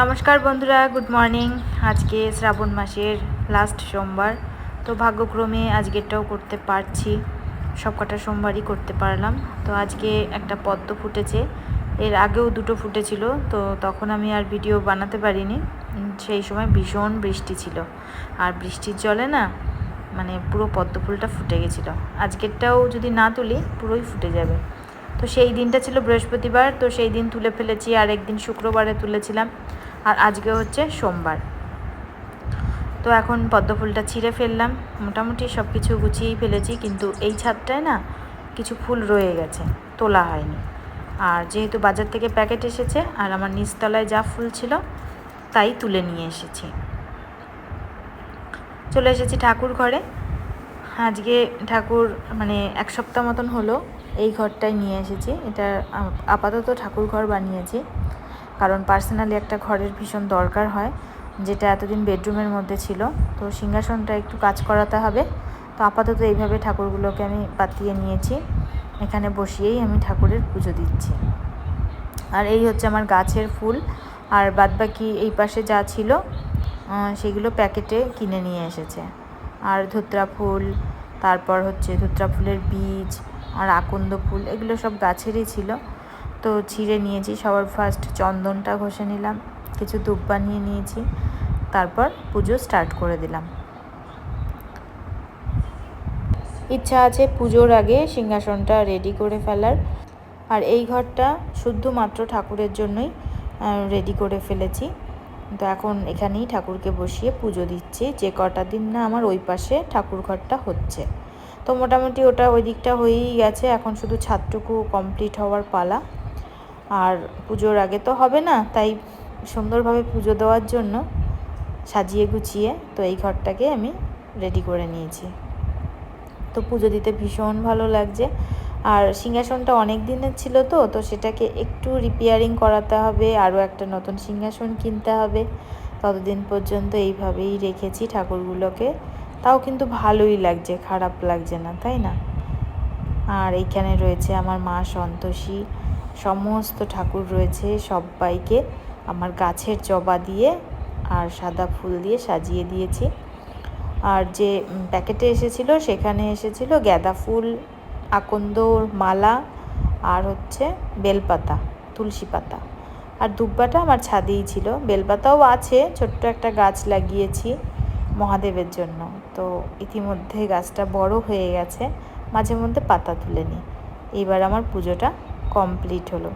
নমস্কার বন্ধুরা, good morning. আজকে শ্রাবণ মাসের লাস্ট সোমবার, তো ভাগ্যক্রমে আজকেরটাও করতে পারছি। সব কটা সোমবারই করতে পারলাম। তো আজকে একটা পদ্ম ফুটেছে। এর আগেও দুটো ফুটেছিল, তো তখন আমি আর ভিডিও বানাতে পারিনি। সেই সময় ভীষণ বৃষ্টি ছিল। আর বৃষ্টির জলে না মানে পুরো পদ্ম ফুলটা ফুটে গেছিল। আজকেরটাও যদি না তুলি, পুরোই ফুটে যাবে। তো সেই দিনটা ছিল বৃহস্পতিবার, তো সেই দিন তুলে ফেলেছি। আর একদিন শুক্রবারে তুলেছিলাম। আর আজকে হচ্ছে সোমবার। তো এখন পদ্ম ফুলটা ছিঁড়ে ফেললাম। মোটামুটি সব কিছু গুছিয়েই ফেলেছি, কিন্তু এই ছাদটায় না কিছু ফুল রয়ে গেছে, তোলা হয়নি। আর যেহেতু বাজার থেকে প্যাকেট এসেছে আর আমার নিচতলায় যা ফুল ছিল তাই তুলে নিয়ে এসেছি। চলে এসেছি ঠাকুর ঘরে। আজকে ঠাকুর মানে এক সপ্তাহ মতন হলো এই ঘরটাই নিয়ে এসেছি। এটা আপাতত ঠাকুর ঘর বানিয়েছি। কারণ পার্সোনালি একটা ঘরের ভীষণ দরকার হয়, যেটা এতদিন বেডরুমের মধ্যে ছিল। তো সিংহাসনটা একটু কাজ করাতে হবে। তো আপাতত এইভাবে ঠাকুরগুলোকে আমি পাতিয়ে নিয়েছি। এখানে বসিয়েই আমি ঠাকুরের পুজো দিচ্ছি। আর এই হচ্ছে আমার গাছের ফুল। আর বাদবাকি এই পাশে যা ছিল সেগুলো প্যাকেটে কিনে নিয়ে এসেছে। আর ধুত্রা ফুল, তারপর হচ্ছে ধুত্রা ফুলের বীজ, আর আকন্দ ফুল, এগুলো সব গাছেরই ছিল। তো ছিঁড়ে নিয়েছি, সবার ফার্স্ট চন্দনটা ঘষে নিলাম, কিছু ধূপ বানিয়ে নিয়েছি, তারপর পুজো স্টার্ট করে দিলাম। ইচ্ছা আছে পুজোর আগে সিংহাসনটা রেডি করে ফেলার, আর এই ঘরটা শুধুমাত্র ঠাকুরের জন্যই রেডি করে ফেলেছি। তো এখন এখানেই ঠাকুরকে বসিয়ে পুজো দিচ্ছি, যে কটা দিন না আমার ওই পাশে ঠাকুর ঘরটা হচ্ছে। তো মোটামুটি ওটা ওই দিকটা হয়েই গেছে, এখন শুধু ছাদটুকু কমপ্লিট হওয়ার পালা। আর পুজোর আগে তো হবে না, তাই সুন্দরভাবে পুজো দেওয়ার জন্য সাজিয়ে গুছিয়ে তো এই ঘরটাকে আমি রেডি করে নিয়েছি। তো পুজো দিতে ভীষণ ভালো লাগছে। আর সিংহাসনটা অনেক দিনের ছিল তো তো সেটাকে একটু রিপেয়ারিং করাতে হবে, আরও একটা নতুন সিংহাসন কিনতে হবে। ততদিন পর্যন্ত এইভাবেই রেখেছি ঠাকুরগুলোকে। তাও কিন্তু ভালোই লাগছে, খারাপ লাগছে না, তাই না? আর এইখানে রয়েছে আমার মা সন্তোষী। সমস্ত ঠাকুর রয়েছে সবাইকে আমার গাছের জবা দিয়ে আর সাদা ফুল দিয়ে সাজিয়ে দিয়েছি। আর যে প্যাকেটে এসেছিল সেখানে এসেছিল গাঁদা ফুল, আকন্দর মালা আর হচ্ছে বেলপাতা, তুলসী পাতা। আর দুব্বাটা আমার ছাদেই ছিল। বেলপাতাও আছে, ছোট্ট একটা গাছ লাগিয়েছি মহাদেবের জন্য। তো ইতিমধ্যে গাছটা বড় হয়ে গেছে। মাঝে মধ্যে পাতা তুলে নিই। এইবার আমার পুজোটা কমপ্লিট হলো।